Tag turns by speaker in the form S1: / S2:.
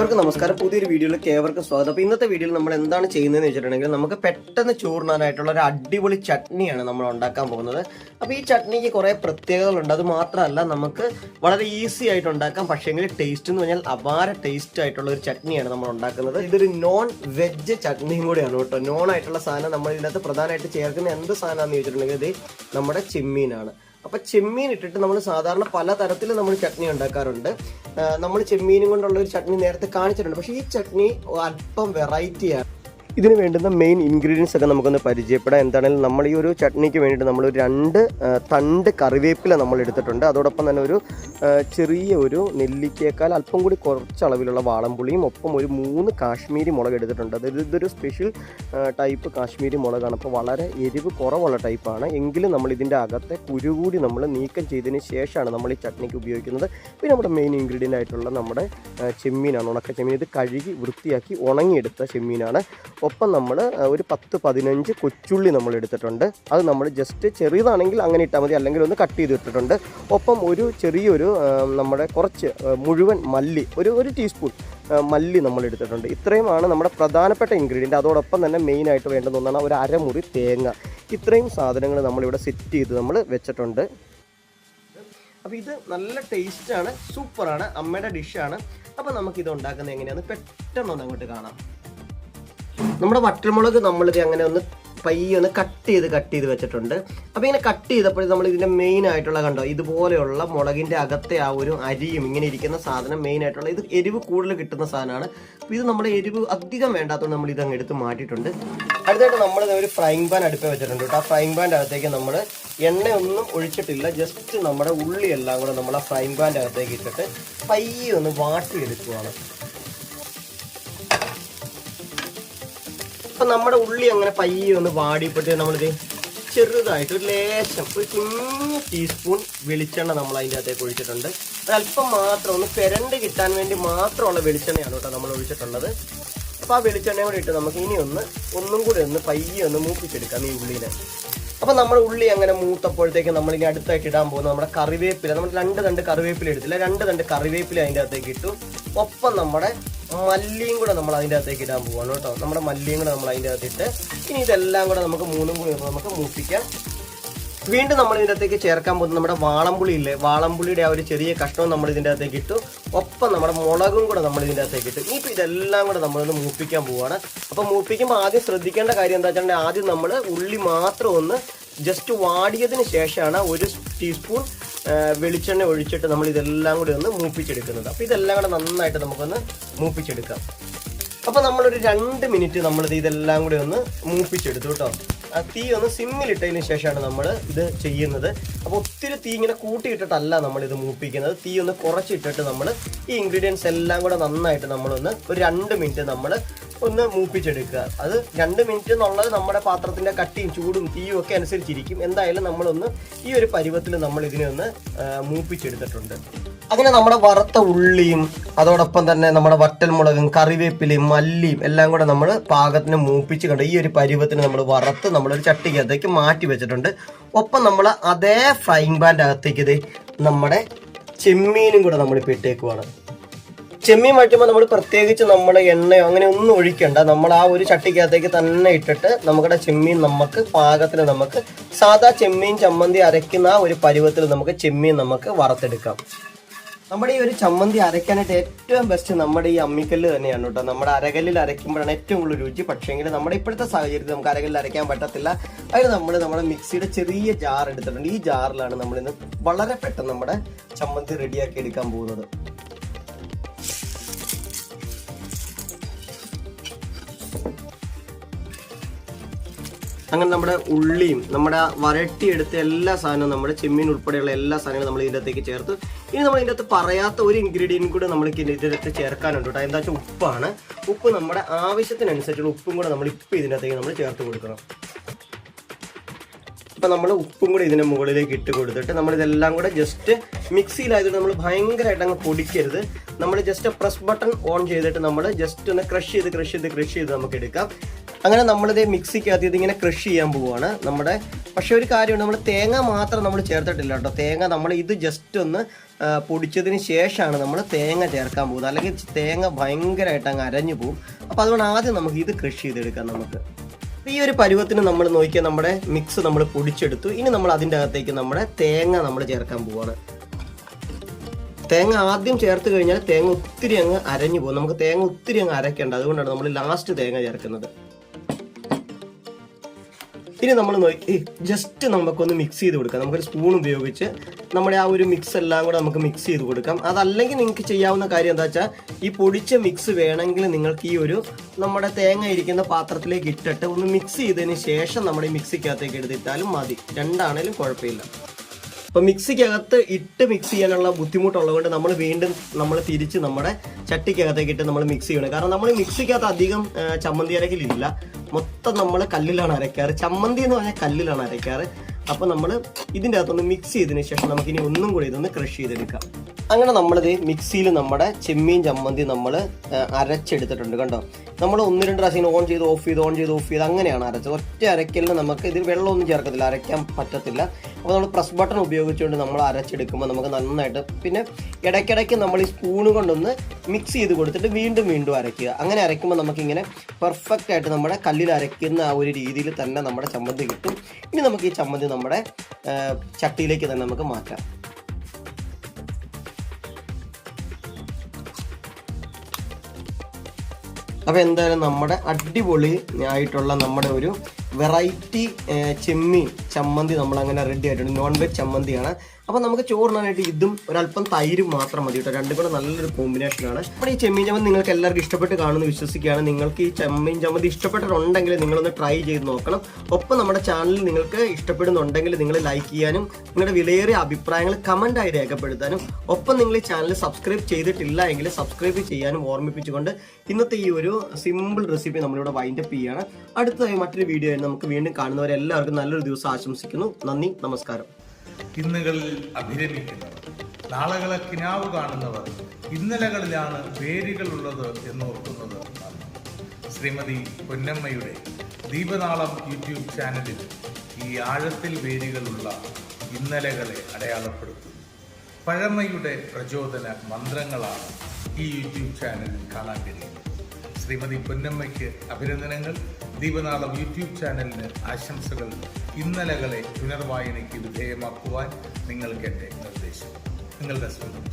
S1: ഏവർക്കും നമസ്കാരം. പുതിയൊരു വീഡിയോയിലേക്ക് ഏവർക്കും സ്വാഗതം. അപ്പോൾ ഇന്നത്തെ വീഡിയോയിൽ നമ്മൾ എന്താണ് ചെയ്യുന്നതെന്ന് വെച്ചിട്ടുണ്ടെങ്കിൽ നമുക്ക് പെട്ടെന്ന് ചൂർണാനായിട്ടുള്ള ഒരു അടിപൊളി ചട്നിയാണ് നമ്മൾ ഉണ്ടാക്കാൻ പോകുന്നത്. അപ്പോൾ ഈ ചട്നിക്ക് കുറേ പ്രത്യേകതകളുണ്ട്. അത് മാത്രമല്ല നമുക്ക് വളരെ ഈസി ആയിട്ട് ഉണ്ടാക്കാം. പക്ഷേങ്കിൽ ടേസ്റ്റ് എന്ന് പറഞ്ഞാൽ അപാര ടേസ്റ്റ് ആയിട്ടുള്ള ഒരു ചട്നിയാണ് നമ്മൾ ഉണ്ടാക്കുന്നത്. ഇതൊരു നോൺ വെജ് ചട്നിയും കൂടിയാണ് കേട്ടോ. നോൺ ആയിട്ടുള്ള സാധനം നമ്മൾ ഇതിനകത്ത് പ്രധാനമായിട്ട് ചേർക്കുന്ന എന്ത് സാധനമാണെന്ന് ചോദിച്ചിട്ടുണ്ടെങ്കിൽ ഇത് നമ്മുടെ ചെമ്മീനാണ്. അപ്പൊ ചെമ്മീൻ ഇട്ടിട്ട് നമ്മൾ സാധാരണ പല തരത്തിൽ നമ്മൾ ചട്നി ഉണ്ടാക്കാറുണ്ട്. നമ്മൾ ചെമ്മീനും കൊണ്ടുള്ള ഒരു ചട്നി നേരത്തെ കാണിച്ചിട്ടുണ്ട്. പക്ഷേ ഈ ചട്നി അല്പം വെറൈറ്റിയാണ് ഇതിന് വേണ്ടുന്ന മെയിൻ ഇൻഗ്രീഡിയൻസ് ഒക്കെ നമുക്കൊന്ന് പരിചയപ്പെടാം. എന്താണെങ്കിലും നമ്മൾ ഈ ഒരു ചട്നിക്ക് വേണ്ടിയിട്ട് നമ്മൾ രണ്ട് തണ്ട് കറിവേപ്പില നമ്മൾ എടുത്തിട്ടുണ്ട്. അതോടൊപ്പം തന്നെ ഒരു ചെറിയ ഒരു നെല്ലിക്കയേക്കാൾ അല്പം കൂടി കുറച്ച് അളവിലുള്ള വാളംപുളിയും ഒപ്പം ഒരു മൂന്ന് കാശ്മീരി മുളക് എടുത്തിട്ടുണ്ട്. അതായത് ഇതൊരു സ്പെഷ്യൽ ടൈപ്പ് കാശ്മീരി മുളകാണ്. അപ്പോൾ വളരെ എരിവ് കുറവുള്ള ടൈപ്പാണ് എങ്കിലും നമ്മൾ ഇതിന്റെ അകത്തെ കുരു കൂടി നമ്മൾ നീക്കം ചെയ്തതിന് ശേഷമാണ് നമ്മൾ ഈ ചട്നിക്ക് ഉപയോഗിക്കുന്നത്. പിന്നെ നമ്മുടെ മെയിൻ ഇൻഗ്രീഡിയന്റ് ആയിട്ടുള്ള നമ്മുടെ ചെമ്മീനാണ് ഉണക്ക ചെമ്മീൻ ഇത് കഴുകി വൃത്തിയാക്കി ഉണങ്ങിയെടുത്ത ചെമ്മീനാണ്. ഒപ്പം നമ്മൾ ഒരു പത്ത് പതിനഞ്ച് കൊച്ചുള്ളി നമ്മൾ എടുത്തിട്ടുണ്ട്. അത് നമ്മൾ ജസ്റ്റ് ചെറിയതാണെങ്കിൽ അങ്ങനെ ഇട്ടാൽ മതി. അല്ലെങ്കിൽ ഒന്ന് കട്ട് ചെയ്ത് ഇട്ടിട്ടുണ്ട്. ഒപ്പം ഒരു ചെറിയൊരു നമ്മുടെ കുറച്ച് മുഴുവൻ മല്ലി ഒരു ഒരു ടീസ്പൂൺ മല്ലി നമ്മൾ എടുത്തിട്ടുണ്ട്. ഇത്രയുമാണ് നമ്മുടെ പ്രധാനപ്പെട്ട ഇൻഗ്രീഡിയന്റ് അതോടൊപ്പം തന്നെ മെയിനായിട്ട് വേണ്ടുന്ന ഒന്നാണ് ഒരു അരമുറി തേങ്ങ. ഇത്രയും സാധനങ്ങൾ നമ്മളിവിടെ സെറ്റ് ചെയ്ത് നമ്മൾ വെച്ചിട്ടുണ്ട്. അപ്പോൾ ഇത് നല്ല ടേസ്റ്റാണ് സൂപ്പറാണ് അമ്മയുടെ ഡിഷാണ് അപ്പോൾ നമുക്കിത് ഉണ്ടാക്കുന്നത് എങ്ങനെയാണെന്ന് പെട്ടെന്ന് ഒന്ന് അങ്ങോട്ട് കാണാം. നമ്മുടെ വട്ടർമുളക് നമ്മളിത് അങ്ങനെ ഒന്ന് പയ്യെ ഒന്ന് കട്ട് ചെയ്ത് കട്ട് ചെയ്ത് വെച്ചിട്ടുണ്ട്. അപ്പോൾ ഇങ്ങനെ കട്ട് ചെയ്തപ്പോൾ നമ്മൾ ഇതിന്റെ മെയിൻ ആയിട്ടുള്ള കണ്ടോ ഇതുപോലെയുള്ള മുളകിന്റെ അകത്തെ ആ ഒരു അരിയും ഇങ്ങനെ ഇരിക്കുന്ന സാധനം മെയിൻ ആയിട്ടുള്ള ഇത് എരിവ് കൂടുതൽ കിട്ടുന്ന സാധനമാണ്. അപ്പോൾ ഇത് നമ്മുടെ എരിവ് അധികം വേണ്ടാത്തതുകൊണ്ട് നമ്മൾ ഇതങ്ങ് എടുത്ത് മാറ്റിയിട്ടുണ്ട്. അടുത്തായിട്ട് നമ്മൾ ഒരു ഫ്രൈങ് പാൻ അടുപ്പ് വെച്ചിട്ടുണ്ട് കേട്ടോ. ആ ഫ്രൈങ് പാന്റെ അകത്തേക്ക് നമ്മൾ എണ്ണയൊന്നും ഒഴിച്ചിട്ടില്ല. ജസ്റ്റ് നമ്മുടെ ഉള്ളി എല്ലാം കൂടെ നമ്മൾ ആ ഫ്രൈങ് പാന്റെ അകത്തേക്ക് ഇട്ടിട്ട് പയ്യെ ഒന്ന് വാട്ടിയെടുക്കുവാണ്. അപ്പൊ നമ്മുടെ ഉള്ളി അങ്ങനെ പയ്യെ ഒന്ന് വാടിപ്പെട്ട് നമ്മളിത് ചെറുതായിട്ട് ഒരു ലേശം ഒരു കുഞ്ഞു ടീസ്പൂൺ വെളിച്ചെണ്ണ നമ്മൾ അതിന്റെ അകത്തേക്ക് ഒഴിച്ചിട്ടുണ്ട്. അതല്പം മാത്രം ഒന്ന് പെരണ്ട് കിട്ടാൻ വേണ്ടി മാത്രമുള്ള വെളിച്ചെണ്ണയാണ് കേട്ടോ നമ്മൾ ഒഴിച്ചിട്ടുള്ളത്. അപ്പോൾ ആ വെളിച്ചെണ്ണയും കൂടി ഇട്ട് നമുക്ക് ഇനി ഒന്ന് ഒന്നും കൂടി ഒന്ന് പയ്യെ ഒന്ന് മൂപ്പിച്ചെടുക്കാം ഈ ഉള്ളിനെ. അപ്പോൾ നമ്മുടെ ഉള്ളി അങ്ങനെ മൂത്തപ്പോഴത്തേക്ക് നമ്മളിനി അടുത്തായിട്ട് ഇടാൻ പോകുന്നത് നമ്മുടെ കറിവേപ്പില. നമ്മൾ രണ്ട് തണ്ട് കറിവേപ്പില എടുത്തില്ല രണ്ട് തണ്ട് കറിവേപ്പില അതിന്റെ അകത്തേക്ക് ഇട്ടു. ഒപ്പം നമ്മുടെ മല്ലിയും കൂടെ നമ്മൾ അതിന്റെ അകത്തേക്ക് ഇടാൻ പോവാണ് കേട്ടോ. നമ്മുടെ മല്ലിയും കൂടെ നമ്മൾ അതിന്റെ അകത്തിട്ട് ഇനി ഇതെല്ലാം കൂടെ നമുക്ക് മൂന്നും കൂടി നമുക്ക് മൂപ്പിക്കാം. വീണ്ടും നമ്മൾ ഇതിന്റെ അകത്തേക്ക് ചേർക്കാൻ പോകുന്നത് നമ്മുടെ വാളംപുളി ഇല്ലേ? വാളംപുളിയുടെ ആ ഒരു ചെറിയ കഷ്ണവും നമ്മൾ ഇതിന്റെ അകത്തേക്ക് ഇട്ടു. ഒപ്പം നമ്മുടെ മുളകും കൂടെ നമ്മൾ ഇതിന്റെ അകത്തേക്ക് ഇട്ടു. ഇനിയിപ്പോൾ ഇതെല്ലാം കൂടെ നമ്മളൊന്ന് മൂപ്പിക്കാൻ പോവുകയാണ് അപ്പോൾ മൂപ്പിക്കുമ്പോൾ ആദ്യം ശ്രദ്ധിക്കേണ്ട കാര്യം എന്താ വെച്ചിട്ടുണ്ടെങ്കിൽ ആദ്യം നമ്മൾ ഉള്ളി മാത്രം ഒന്ന് ജസ്റ്റ് വാടിയതിന് ശേഷമാണ് ഒരു ടീസ്പൂൺ വെളിച്ചെണ്ണ ഒഴിച്ചിട്ട് നമ്മൾ ഇതെല്ലാം കൂടി ഒന്ന് മൂപ്പിച്ചെടുക്കുന്നത്. അപ്പോൾ ഇതെല്ലാം കൂടെ നന്നായിട്ട് നമുക്കൊന്ന് മൂപ്പിച്ചെടുക്കാം. അപ്പോൾ നമ്മളൊരു രണ്ട് മിനിറ്റ് നമ്മളിത് ഇതെല്ലാം കൂടി ഒന്ന് മൂപ്പിച്ചെടുത്തു കേട്ടോ. ആ തീ ഒന്ന് സിമ്മിലിട്ടതിന് ശേഷമാണ് നമ്മൾ ഇത് ചെയ്യുന്നത്. അപ്പോൾ ഒത്തിരി തീ ഇങ്ങനെ കൂട്ടിയിട്ടിട്ടല്ല നമ്മൾ ഇത് മൂപ്പിക്കുന്നത്. തീ ഒന്ന് കുറച്ചിട്ടിട്ട് നമ്മൾ ഈ ഇൻഗ്രീഡിയൻസ് എല്ലാം കൂടെ നന്നായിട്ട് നമ്മളൊന്ന് ഒരു രണ്ട് മിനിറ്റ് നമ്മൾ ഒന്ന് മൂപ്പിച്ചെടുക്കുക. അത് രണ്ട് മിനിറ്റ് എന്നുള്ളത് നമ്മുടെ പാത്രത്തിന്റെ കട്ടിയും ചൂടും തീയും ഒക്കെ അനുസരിച്ചിരിക്കും. എന്തായാലും നമ്മളൊന്ന് ഈ ഒരു പരുവത്തിൽ നമ്മൾ ഇതിനെ ഒന്ന് മൂപ്പിച്ചെടുത്തിട്ടുണ്ട്. അങ്ങനെ നമ്മുടെ വറുത്ത ഉള്ളിയും അതോടൊപ്പം തന്നെ നമ്മുടെ വറ്റൽമുളകും കറിവേപ്പിലയും മല്ലിയും എല്ലാം കൂടെ നമ്മൾ പാകത്തിന് മൂപ്പിച്ച് കണ്ട് ഈ ഒരു പരുവത്തിന് നമ്മൾ വറുത്ത് നമ്മളൊരു ചട്ടിക്കകത്തേക്ക് മാറ്റി വെച്ചിട്ടുണ്ട്. ഒപ്പം നമ്മൾ അതേ ഫ്രൈങ് പാന്റെ അകത്തേക്ക് ഇത് നമ്മുടെ ചെമ്മീനും കൂടെ നമ്മളിപ്പോൾ ഇട്ടേക്കുവാണ്. ചെമ്മീൻ വഴറ്റുമ്പോൾ നമ്മൾ പ്രത്യേകിച്ച് നമ്മൾ എണ്ണയോ അങ്ങനെ ഒന്നും ഒഴിക്കണ്ട. നമ്മൾ ആ ഒരു ചട്ടിക്കകത്തേക്ക് തന്നെ ഇട്ടിട്ട് നമ്മുടെ ചെമ്മീൻ നമുക്ക് പാകത്തിന് നമുക്ക് സാധാ ചെമ്മീൻ ചമ്മന്തി അരയ്ക്കുന്ന ആ ഒരു പരുവത്തിൽ നമുക്ക് ചെമ്മീൻ നമുക്ക് വറുത്തെടുക്കാം. നമ്മുടെ ഈ ഒരു ചമ്മന്തി അരയ്ക്കാനായിട്ട് ഏറ്റവും ബെസ്റ്റ് നമ്മുടെ ഈ അമ്മിക്കല്ല് തന്നെയാണ് കേട്ടോ. നമ്മുടെ അരകല്ലിൽ അരയ്ക്കുമ്പോഴാണ് ഏറ്റവും കൂടുതൽ രുചി. പക്ഷേങ്കിൽ നമ്മുടെ ഇപ്പോഴത്തെ സാഹചര്യത്തിൽ നമുക്ക് അരകല്ലിൽ അരയ്ക്കാൻ പറ്റത്തില്ല. അതിന് നമ്മൾ നമ്മുടെ മിക്സിയുടെ ചെറിയ ജാർ എടുത്തിട്ടുണ്ട്. ഈ ജാറിലാണ് നമ്മൾ ഇന്ന് വളരെ പെട്ടെന്ന് നമ്മുടെ ചമ്മന്തി റെഡിയാക്കി എടുക്കാൻ പോകുന്നത്. അങ്ങനെ നമ്മുടെ ഉള്ളിയും നമ്മുടെ വരട്ടി എടുത്ത എല്ലാ സാധനവും നമ്മുടെ ചെമ്മീൻ ഉൾപ്പെടെയുള്ള എല്ലാ സാധനങ്ങളും നമ്മൾ ഇതിന്റെ അകത്തേക്ക് ചേർത്ത്. ഇനി നമ്മൾ ഇതിന്റെ അകത്ത് പറയാത്ത ഒരു ഇൻഗ്രീഡിയന്റ് കൂടെ നമ്മൾ ഇതിന്റെ അകത്ത് ചേർക്കാനുണ്ട് കേട്ടോ. എന്താ വെച്ചാൽ ഉപ്പാണ്. ഉപ്പ് നമ്മുടെ ആവശ്യത്തിനനുസരിച്ചുള്ള ഉപ്പും കൂടെ നമ്മൾ ഇപ്പം ഇതിന്റെ അകത്തേക്ക് നമ്മൾ ചേർത്ത് കൊടുക്കണം. ഇപ്പം നമ്മൾ ഉപ്പും കൂടി ഇതിന്റെ മുകളിലേക്ക് ഇട്ട് കൊടുത്തിട്ട് നമ്മൾ ഇതെല്ലാം കൂടെ ജസ്റ്റ് മിക്സിയിലായതുകൊണ്ട് നമ്മൾ ഭയങ്കരമായിട്ട് അങ്ങ് പൊടിക്കരുത്. നമ്മൾ ജസ്റ്റ് പ്രസ് ബട്ടൺ ഓൺ ചെയ്തിട്ട് നമ്മൾ ജസ്റ്റ് ഒന്ന് ക്രഷ് ചെയ്ത് ക്രഷ് ചെയ്ത് ക്രഷ് ചെയ്ത് നമുക്ക് എടുക്കാം. അങ്ങനെ നമ്മളിത് മിക്സിക്കകത്ത് ഇതിങ്ങനെ ക്രഷ് ചെയ്യാൻ പോവുകയാണ് നമ്മുടെ പക്ഷേ ഒരു കാര്യമുണ്ട് നമ്മൾ തേങ്ങ മാത്രം നമ്മൾ ചേർത്തിട്ടില്ല കേട്ടോ. തേങ്ങ നമ്മൾ ഇത് ജസ്റ്റ് ഒന്ന് പൊടിച്ചതിന് ശേഷമാണ് നമ്മൾ തേങ്ങ ചേർക്കാൻ പോകുന്നത്. അല്ലെങ്കിൽ തേങ്ങ ഭയങ്കരമായിട്ട് അങ്ങ് അരഞ്ഞു പോകും. അപ്പോൾ അതുകൊണ്ട് ആദ്യം നമുക്ക് ഇത് ക്രഷ് ചെയ്തെടുക്കാം നമുക്ക്. ഈ ഒരു പരുവത്തിന് നമ്മൾ നോക്കിയാൽ നമ്മുടെ മിക്സ് നമ്മൾ പൊടിച്ചെടുത്തു. ഇനി നമ്മൾ അതിന്റെ അകത്തേക്ക് നമ്മുടെ തേങ്ങ നമ്മൾ ചേർക്കാൻ പോവുകയാണ് തേങ്ങ ആദ്യം ചേർത്ത് കഴിഞ്ഞാൽ തേങ്ങ ഒത്തിരി അങ്ങ് അരഞ്ഞു പോകും. നമുക്ക് തേങ്ങ ഒത്തിരി അങ്ങ് അരയ്ക്കേണ്ട. അതുകൊണ്ടാണ് നമ്മൾ ലാസ്റ്റ് തേങ്ങ ചേർക്കുന്നത്. ഇനി നമ്മൾ നോക്കി ജസ്റ്റ് നമുക്കൊന്ന് മിക്സ് ചെയ്ത് കൊടുക്കാം. നമുക്കൊരു സ്പൂൺ ഉപയോഗിച്ച് നമ്മുടെ ആ ഒരു മിക്സ് എല്ലാം കൂടെ നമുക്ക് മിക്സ് ചെയ്ത് കൊടുക്കാം. അതല്ലെങ്കിൽ നിങ്ങൾക്ക് ചെയ്യാവുന്ന കാര്യം എന്താ വെച്ചാൽ ഈ പൊടിച്ച മിക്സ് വേണമെങ്കിൽ നിങ്ങൾക്ക് ഈ ഒരു നമ്മുടെ തേങ്ങ ഇരിക്കുന്ന പാത്രത്തിലേക്ക് ഇട്ടിട്ട് ഒന്ന് മിക്സ് ചെയ്തതിന് ശേഷം നമ്മുടെ ഈ മിക്സിക്കകത്തേക്ക് എടുത്തിട്ടാലും മതി. രണ്ടാണേലും കുഴപ്പമില്ല. അപ്പൊ മിക്സിക്കകത്ത് ഇട്ട് മിക്സ് ചെയ്യാനുള്ള ബുദ്ധിമുട്ടുള്ളത് കൊണ്ട് നമ്മൾ വീണ്ടും നമ്മൾ തിരിച്ച് നമ്മുടെ ചട്ടിക്കകത്തേക്ക് ഇട്ട് നമ്മൾ മിക്സ് ചെയ്യണം. കാരണം നമ്മൾ മിക്സിക്കകത്ത് അധികം ചമ്മന്തി അരക്കലില്ല. മൊത്തം നമ്മൾ കല്ലിലാണ് അരയ്ക്കാറ് ചമ്മന്തി എന്ന് പറഞ്ഞാൽ കല്ലിലാണ് അരയ്ക്കാറ് അപ്പൊ നമ്മൾ ഇതിന്റെ അകത്തൊന്ന് മിക്സ് ചെയ്തതിന് ശേഷം നമുക്ക് ഇനി ഒന്നും കൂടി ഇതൊന്ന് ക്രഷ് ചെയ്തെടുക്കാം. അങ്ങനെ നമ്മളിത് മിക്സിയിൽ നമ്മുടെ ചെമ്മീൻ ചമ്മന്തി നമ്മൾ അരച്ചെടുത്തിട്ടുണ്ട് കണ്ടോ? നമ്മൾ ഒന്ന് രണ്ട് പ്രാവശ്യം ഓൺ ചെയ്ത് ഓഫ് ചെയ്ത് ഓൺ ചെയ്ത് ഓഫ് ചെയ്ത് അങ്ങനെയാണ് അരച്ചത്. ഒറ്റ അരക്കലിന് നമുക്ക് ഇതിൽ വെള്ളമൊന്നും ചേർക്കത്തില്ല അരയ്ക്കാൻ പറ്റത്തില്ല. അപ്പോൾ നമ്മൾ പ്രസ് ബട്ടൺ ഉപയോഗിച്ചുകൊണ്ട് നമ്മൾ അരച്ചെടുക്കുമ്പോൾ നമുക്ക് നന്നായിട്ട് പിന്നെ ഇടയ്ക്കിടയ്ക്ക് നമ്മൾ ഈ സ്പൂണ് കൊണ്ടൊന്ന് മിക്സ് ചെയ്ത് കൊടുത്തിട്ട് വീണ്ടും വീണ്ടും അരയ്ക്കുക. അങ്ങനെ അരയ്ക്കുമ്പോൾ നമുക്കിങ്ങനെ പെർഫെക്റ്റ് ആയിട്ട് നമ്മുടെ കല്ലിൽ അരയ്ക്കുന്ന ആ ഒരു രീതിയിൽ തന്നെ നമ്മുടെ ചമ്മന്തി കിട്ടും. ഇനി നമുക്ക് ഈ ചമ്മന്തി നമ്മുടെ ചട്ടിയിലേക്ക് തന്നെ നമുക്ക് മാറ്റാം. അപ്പോൾ എന്തായാലും നമ്മുടെ അടിപൊളി ആയിട്ടുള്ള നമ്മുടെ ഒരു വെറൈറ്റി ചെമ്മീൻ ചമ്മന്തി നമ്മൾ അങ്ങനെ റെഡി ആയിട്ടുണ്ട്. നോൺ വെജ് ചമ്മന്തിയാണ്. അപ്പോൾ നമുക്ക് ചോറിനായിട്ട് ഇതും ഒരല്പം തൈരും മാത്രം മതി കേട്ടോ. രണ്ടും കൂടെ നല്ലൊരു കോമ്പിനേഷനാണ് അപ്പോൾ ഈ ചെമ്മീൻ ചമ്മന്തി നിങ്ങൾക്ക് എല്ലാവർക്കും ഇഷ്ടപ്പെട്ട് കാണുമെന്ന് വിശ്വസിക്കുകയാണ്. നിങ്ങൾക്ക് ഈ ചെമ്മീൻ ചമ്മന്തി ഇഷ്ടപ്പെട്ടിട്ടുണ്ടെങ്കിൽ നിങ്ങളൊന്ന് ട്രൈ ചെയ്ത് നോക്കണം. ഒപ്പം നമ്മുടെ ചാനൽ നിങ്ങൾക്ക് ഇഷ്ടപ്പെടുന്നുണ്ടെങ്കിൽ നിങ്ങൾ ലൈക്ക് ചെയ്യാനും നിങ്ങളുടെ വിലയേറിയ അഭിപ്രായങ്ങൾ കമന്റായി രേഖപ്പെടുത്താനും ഒപ്പം നിങ്ങൾ ഈ ചാനൽ സബ്സ്ക്രൈബ് ചെയ്തിട്ടില്ല എങ്കിൽ സബ്സ്ക്രൈബ് ചെയ്യാനും ഓർമ്മിപ്പിച്ചുകൊണ്ട് ഇന്നത്തെ ഈ ഒരു സിമ്പിൾ റെസിപ്പി നമ്മളിവിടെ വൈൻഡപ്പ് ചെയ്യുകയാണ് അടുത്തതായി മറ്റൊരു വീഡിയോ നമുക്ക് വീണ്ടും കാണുന്നവരെല്ലാവർക്കും നല്ലൊരു ദിവസം ആശംസിക്കുന്നു. നന്ദി നമസ്കാരം.
S2: ഇന്നുകളിൽ അഭിരമിക്കുന്നവർ നാളകളെ കിനാവ് കാണുന്നവർ ഇന്നലകളിലാണ് പേരുകളുള്ളത് എന്നോർക്കുന്നത്. ശ്രീമതി പൊന്നമ്മയുടെ ദീപനാളം യൂട്യൂബ് ചാനലിൽ ഈ ആഴത്തിൽ വേരുകളുള്ള ഇന്നലകളെ അടയാളപ്പെടുത്തുന്നു പഴമയുടെ പ്രചോദന മന്ത്രങ്ങളാണ് ഈ യൂട്യൂബ് ചാനലിൽ കാണാൻ കഴിയുന്നത് ശ്രീമതി പൊന്നമ്മയ്ക്ക് അഭിനന്ദനങ്ങൾ. ദീപനാളം യൂട്യൂബ് ചാനലിന് ആശംസകൾ. ഇന്നലകളെ പുനർവായനയ്ക്ക് വിധേയമാക്കുവാൻ നിങ്ങൾക്ക് എന്റെ നിർദ്ദേശം നിങ്ങളുടെ സ്വന്തം